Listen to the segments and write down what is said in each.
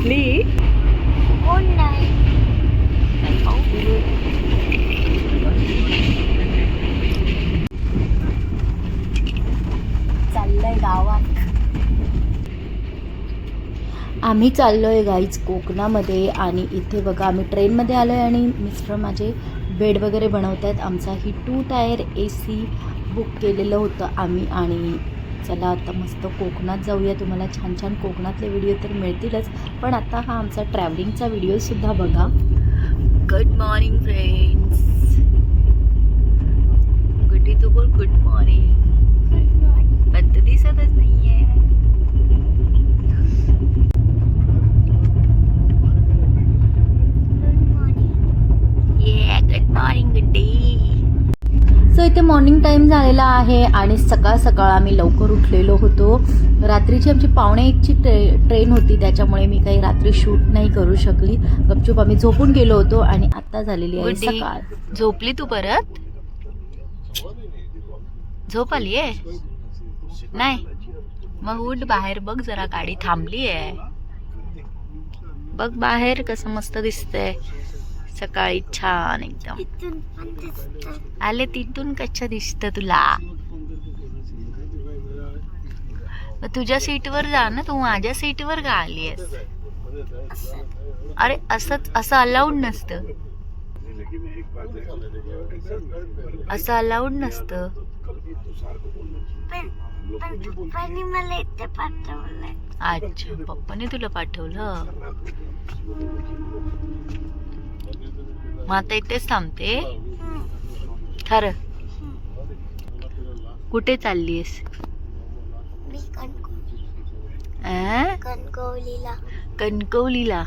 झोपली कोण नाही चाललंय गावात. आम्ही चाललोय गाईच कोकणामध्ये आणि इथे बघा आम्ही ट्रेनमध्ये आलो आहे आणि मिस्टर माझे बेड वगैरे बनवत आहेत आमचा ही two tier A C book केलेलं होतं आम्ही आणि चला आता मस्त कोकणात जाऊया. तुम्हाला छान छान कोकणातले व्हिडिओ तर मिळतीलच. पण आता हा आमचा ट्रॅव्हलिंगचा व्हिडिओसुद्धा बघा. गुड मॉर्निंग फ्रेंड गुडी तू बोल गुड मॉर्निंग पण तू दिसतच नाहीये ये good morning good day so इथे मॉर्निंग टाईम झालेला आहे आणि सकाळ सकाळ आम्ही लवकर उठलेलो होतो. रात्रीची आमची पावणे एकची ट्रे ट्रेन होती त्याच्यामुळे मी काही रात्री शूट नाही करू शकली. गपचूप आम्ही झोपून गेलो होतो आणि आता झालेली आहे सकाळ. झोपली तू परत? झोप आली आहे? नाही. मग उठ बाहेर बघ जरा गाडी थांबली आहे. बघ बाहेर कसं मस्त दिसतंय. सकाळी छान एकदम. आले तिथून कच्छ दिसत तुला. तुझ्या सीटवर जा ना तू माझ्या सीटवर का आली आहेस अरे असंच असं अलाउड नसतं. असं अलाउड नसतं. अच्छा पप्पाने तुला पाठवलं? मग आता इथेच थांबते. खरं कुठे चाललीस? कणकवलीला. कणकवलीला?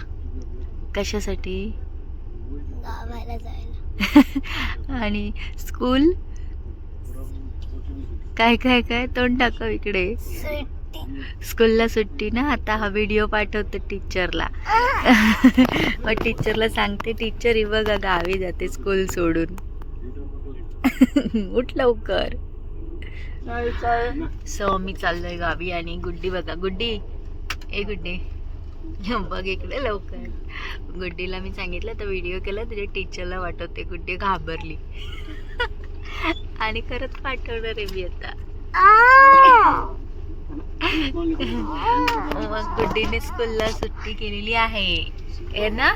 कशासाठी? गावाला जायला. आणि स्कूल? काय काय काय? तोंड टाकव इकडे. सुट्टी स्कूलला सुट्टी ना आता हा व्हिडिओ पाठवतो टीचरला मग टीचरला सांगते टीचर ही बघा गावी जाते स्कूल सोडून. उठ लवकर. सो मी चाललोय गावी आणि गुड्डी बघा. गुड्डी ए गुड्डी. बघ इकडे लवकर. गुड्डीला मी सांगितलं तर व्हिडिओ केला तुझ्या टीचरला वाटवते. गुड्डी घाबरली. आणि खरंच पाठवणार आहे मी आता. मग गुड्डीने स्कूलला सुट्टी केलेली आहे. ना?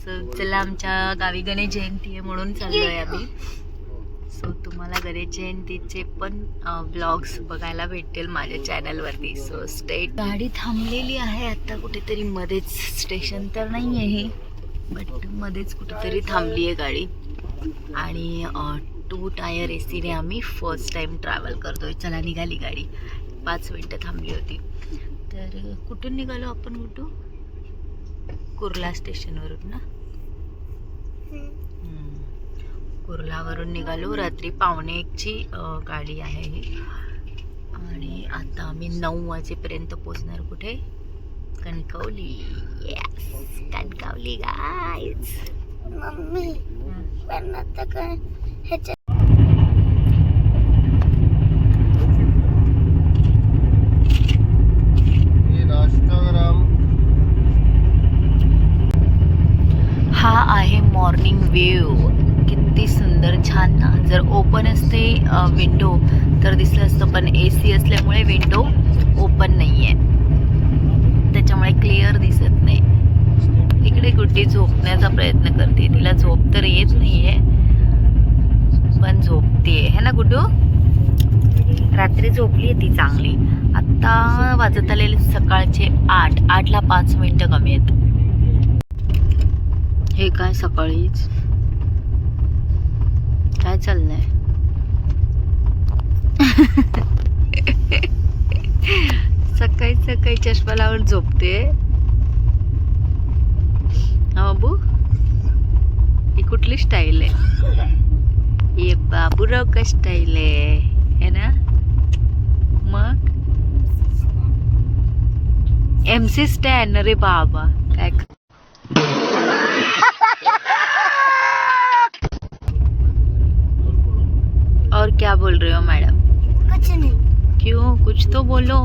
सो चला आमच्या गावी गणेश जयंती आहे म्हणून चाललोय आम्ही. सो तुम्हाला गणेश जयंतीचे पण ब्लॉग्स बघायला भेटेल माझ्या चॅनलवरती सो स्टेट गाडी थांबलेली आहे आता कुठेतरी मध्येच. स्टेशन तर नाही आहे बट मध्येच कुठेतरी थांबली आहे गाडी. आणि टू टायर ए सीने आम्ही फर्स्ट टाइम ट्रॅव्हल करतोय. चला निघाली गाडी. पाच मिनटं थांबली होती. तर कुठून निघालो आपण कुठू कुर्ला स्टेशनवरून ना. कुर्लावरून निघालो. रात्री पावणे एकची गाडी आहे ही. आणि आता आम्ही नऊ वाजेपर्यंत पोचणार कुठे? Kankavli. Yes Kankavli guys mummy पण आता काय? ह्याच्या हा आहे मॉर्निंग वेव किती सुंदर छान ना? जर ओपन असते विंडो तर दिसलं असतं पण ए सी असल्यामुळे विंडो ओपन नाही आहे त्याच्यामुळे क्लिअर दिसत नाही. तिकडे गुड्डी झोपण्याचा प्रयत्न करते. तिला झोप तर येत नाही आहे पण झोपते है ना गुड्डू? रात्री झोपली आहे ती चांगली. आत्ता वाजत आलेले सकाळचे आठ. आठला पाच मिनटं कमी आहेत. हे काय सकाळीच? काय चाललंय? सकाळी सकाळी चष्मा लावून झोपते बाबू कुठली स्टाईल आहे ये बाबूराव का स्टाईल आहे है ना मग एम सी स्टॅन अरे बाबा काय और क्या बोल रहे हो मैडम कुछ नाही। क्यों? कुछ तो बोलो।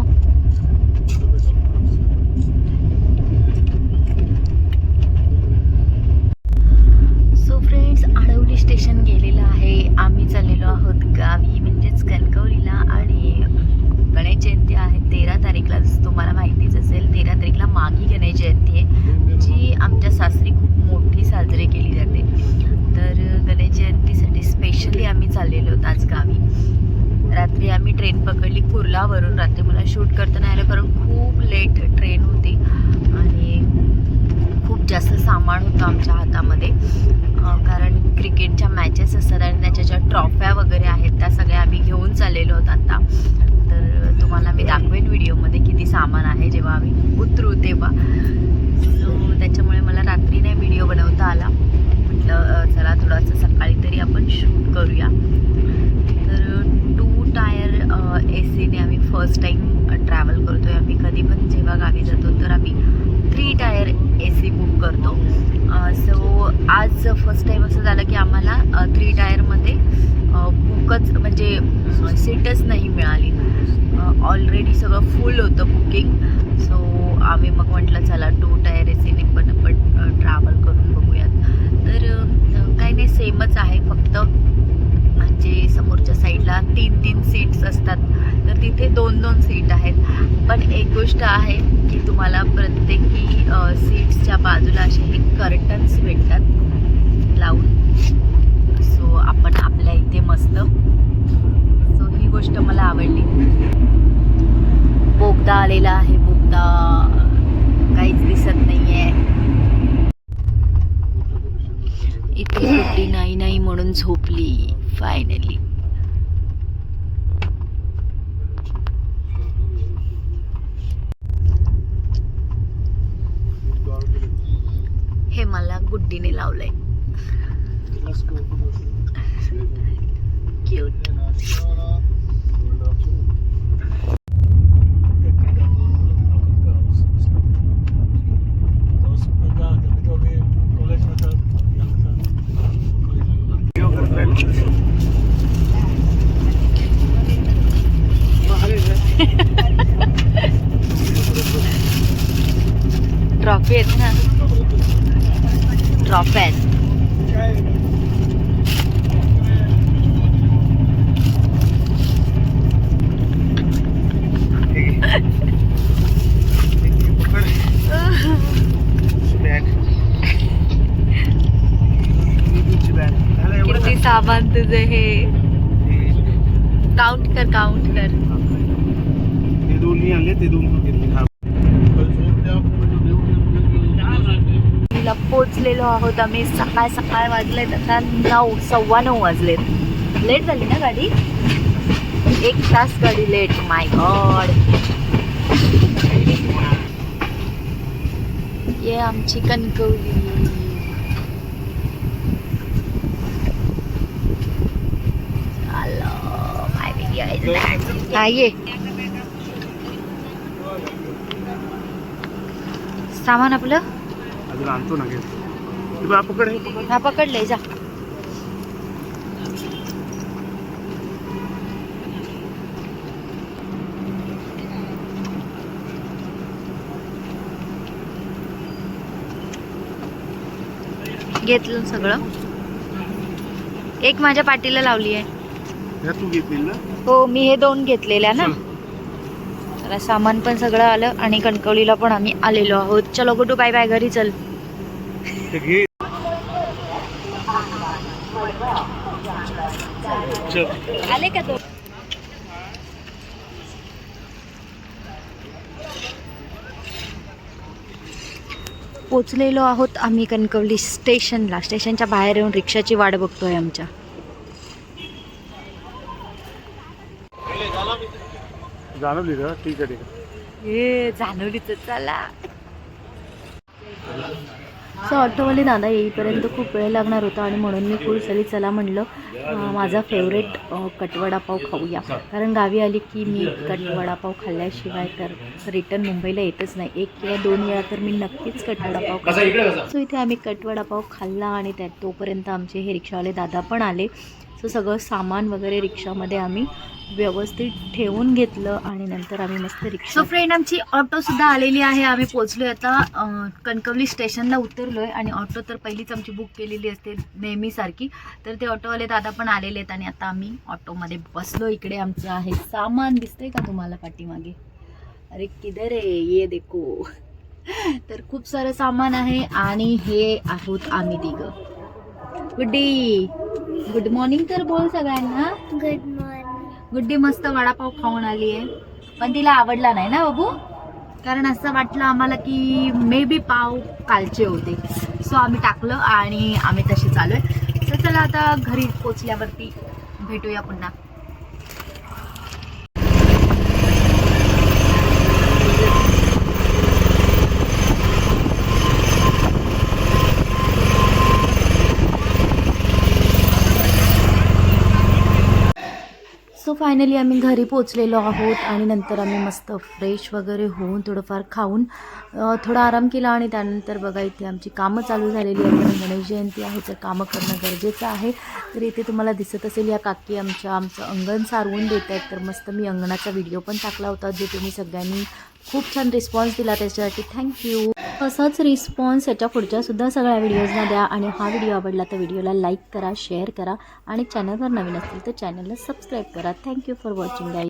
शूट करता नाही आलं कारण खूप लेट ट्रेन होती आणि खूप जास्त सामान होतं आमच्या हातामध्ये. कारण क्रिकेटच्या मॅचेस असतात आणि त्याच्या ज्या ट्रॉफ्या वगैरे आहेत त्या सगळ्या आम्ही घेऊन चाललेलो आहोत आत्ता तर तुम्हाला मी दाखवेन व्हिडिओमध्ये किती सामान आहे जेव्हा आम्ही उतरू तेव्हा. सो त्याच्यामुळे मला रात्री नाही व्हिडिओ बनवता आला. म्हटलं चला थोडंसं सकाळी तरी आपण शूट करूया. तर टू टायर ए सीने आम्ही फर्स्ट टाईम ट्रॅव्हल करतो आहे आम्ही कधी पण जेव्हा गावी जातो तर आम्ही three tier A C book करतो. सो आज फर्स्ट टाईम असं झालं की आम्हाला थ्री टायरमध्ये बुकच म्हणजे सीटच नाही मिळाली. ऑलरेडी सगळं फुल होतं बुकिंग सो आम्ही मग म्हटलं चला टू टायर ए सीने पण आपण ट्रॅव्हल करून बघूयात. तर काही नाही सेमच आहे फक्त. म्हणजे समोरच्या साईडला तीन तीन सीट्स असतात. तर तिथे दोन दोन सीट आहेत. पण एक गोष्ट आहे की तुम्हाला प्रत्येकी सीट्सच्या बाजूला असे हे कर्टन्स भेटतात लावून. सो आपण आपल्या इथे मस्त. सो ही गोष्ट मला आवडली. बोगदा आलेला आहे बोगदा. काहीच दिसत नाही आहे इथे कुठली नाही नाही म्हणून झोपली फायनली हे मला गुड्डीने लावलंय क्यूट ट्रॉफी आहेत ना ट्रॉफी आहेत किती सामान तुझे हे. काउंट कर काउंट कर. ते दोन मी आणले ते दोन घेतले पोचलेलो आहोत आम्ही. सकाळ सकाळ वाजलेत. आता नऊ सव्वा नऊ वाजलेत. लेट झाली ना गाडी? एक तास गाडी लेट माय गॉड ये आमची कणकवली आलो माय व्हिडिओ हा ये. सामान आपलं? अजून आणतो ना घेत पकड हे पकड. हा पकडले जा. घेतलं सगळं. एक माझ्या पाठीला लावली आहे. ह्या तू घेतली ना? हो मी हे दोन घेतलेल्या ना. तर सामान पण सगळं आलं आणि कणकवलीला पण आम्ही आलेलो आहोत. चलो गुटू बाय बाय घरी चल. आले का तो? पोचलेलो आहोत आम्ही कणकवली स्टेशनला. स्टेशनच्या बाहेर येऊन रिक्षाची वाट बघतोय आमच्या. जाणवली का? ठीक आहे ठीक आहे. हे जाणवलीच चला. सो ऑटोवाले दादा येईपर्यंत खूप वेळ लागणार होता आणि म्हणून मी कुलसली चला म्हणलं माझा फेवरेट कटवडापाव खाऊया. कारण गावी आली की मी कटवडापाव खाल्ल्याशिवाय तर रिटर्न मुंबईला येतच नाही. एक किंवा दोन वेळा तर मी नक्कीच कटवडापाव खाल्ला सो इथे आम्ही कटवडापाव खाल्ला आणि त्या तोपर्यंत आमचे हे रिक्षावाले दादा पण आले. सो सगळं सामान वगैरे रिक्षामध्ये आम्ही व्यवस्थित ठेवून घेतलं आणि नंतर आम्ही मस्त रिक्षा सो फ्रेंड आमची ऑटोसुद्धा आलेली आहे. आम्ही पोचलोय आता कणकवली स्टेशनला उतरलोय आणि ऑटो तर पहिलीच आमची बुक केलेली असते नेहमीसारखी. तर ते ऑटोवाले दादा पण आलेले आहेत आणि आता आम्ही ऑटोमध्ये बसलो इकडे. आमचं आहे सामान. दिसतंय का तुम्हाला पाठीमागे? अरे किधर आहे? ये देखो. तर खूप सारं सामान आहे आणि हे आहोत आम्ही तिघं. गुड डे गुड मॉर्निंग तर बोल सगळ्यांना. गुड मॉर्निंग गुड्डी मस्त वडापाव खाऊन आली आहे. पण तिला आवडला नाही ना बाबू? कारण असं वाटलं आम्हाला की मे बी पाव कालचे होते. सो आम्ही टाकलं आणि आम्ही तसे चालू आहे. तर चला आता घरी पोचल्यावरती भेटूया पुन्हा. फायनली आम्ही घरी पोचलेलो आहोत आणि नंतर आम्ही मस्त फ्रेश वगैरे होऊन थोडंफार खाऊन थोडा आराम केला आणि त्यानंतर बघा इथे आमची कामं चालू झालेली आहे कारण गणेश जयंती आहे तर कामं करणं गरजेचं आहे. तर इथे तुम्हाला दिसत असेल या काकी आमच्या आमचं अंगण सारवून देत आहेत. तर मस्त मी अंगणाचा व्हिडिओ पण टाकला होता जे तुम्ही सगळ्यांनी खूप छान रिस्पॉन्स दिला त्याच्यासाठी. थँक्यू असाच रिस्पॉन्स याच्या पुढच्या सुद्धा सगळ्या व्हिडिओजना द्या. आणि हा व्हिडिओ आवडला तर व्हिडिओला लाईक करा शेअर करा. आणि चॅनलवर नवीन असतील तर चॅनलला सबस्क्राईब करा. Thank you for watching guide